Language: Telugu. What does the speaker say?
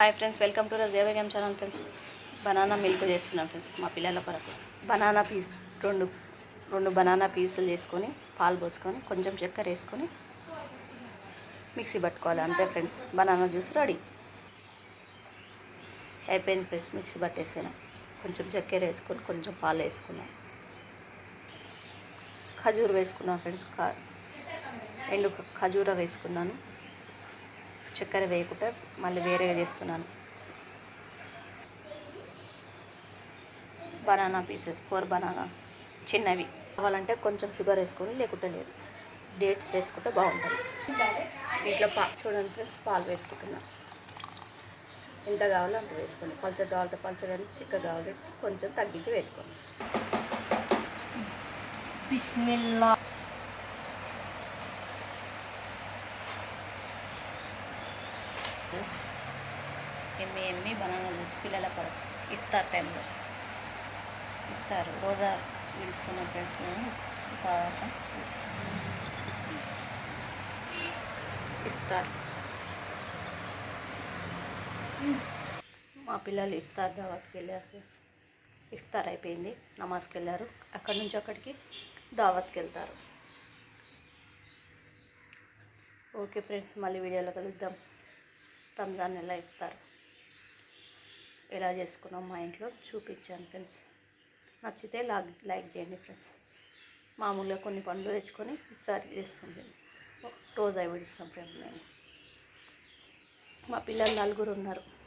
Hi friends welcome to రజేవ game channel friends banana milk చేస్తున్నాం ఫ్రెండ్స్ మా పిల్లల కొరకు. బనానా పీస్ రెండు రెండు బనానా పీసులు చేసుకొని పాలు పోసుకొని కొంచెం చక్కెర వేసుకొని మిక్సీ పట్టుకోవాలి అంతే ఫ్రెండ్స్ బనానా జ్యూస్ రెడీ అయిపోయింది ఫ్రెండ్స్ మిక్సీ పట్టేసాను కొంచెం చక్కెర వేసుకొని కొంచెం పాలు వేసుకున్నాం. ఖజూర్ వేసుకున్నాను ఫ్రెండ్స్ ఎండు ఖజూర వేసుకున్నాను. చక్కెర వేయకుండా మళ్ళీ వేరేగా చేస్తున్నాను. బనానా పీసెస్ ఫోర్ బనానాస్ చిన్నవి. కావాలంటే కొంచెం షుగర్ వేసుకొని లేకుంటే లేదు. డేట్స్ వేసుకుంటే బాగుంటుంది. దీంట్లో పా చూడండి ఫ్రెండ్స్ పాలు వేసుకుంటున్నా. ఎంత కావాలో అంత వేసుకోండి. పల్చర్ కావాలంటే పల్చగా చిక్క కావాలంటే కొంచెం తగ్గించి వేసుకోండి. బిస్మిల్లా. జ్యూస్ ఎమ్మి ఎమ్మి బనానా జ్యూస్ పిల్లల కొరకు ఇఫ్తార్ టైంలో. ఇఫ్తార్ రోజా విడుస్తున్నాం ఫ్రెండ్స్ మేము ఉపవాసం. ఇఫ్తార్. మా పిల్లలు ఇఫ్తార్ దావత్కి వెళ్ళారు ఫ్రెండ్స్. ఇఫ్తార్ అయిపోయింది నమాజ్కి వెళ్ళారు. అక్కడి నుంచి అక్కడికి దావత్కి వెళ్తారు. ఓకే ఫ్రెండ్స్ మళ్ళీ వీడియోలో కలుద్దాం. రంజాన్ ఎలా ఇస్తారు? ఎలా చేసుకున్నాం మా ఇంట్లో? చూపించాను ఫ్రెండ్స్. నచ్చితే లైక్ లైక్ చేయండి ఫ్రెండ్స్. మామూలుగా కొన్ని పండ్లు తెచ్చుకొని ఇఫ్తార్ చేస్తుంది. రోజా విడిస్తాం ఫ్రెండ్ మేము. మా పిల్లలు నలుగురు ఉన్నారు.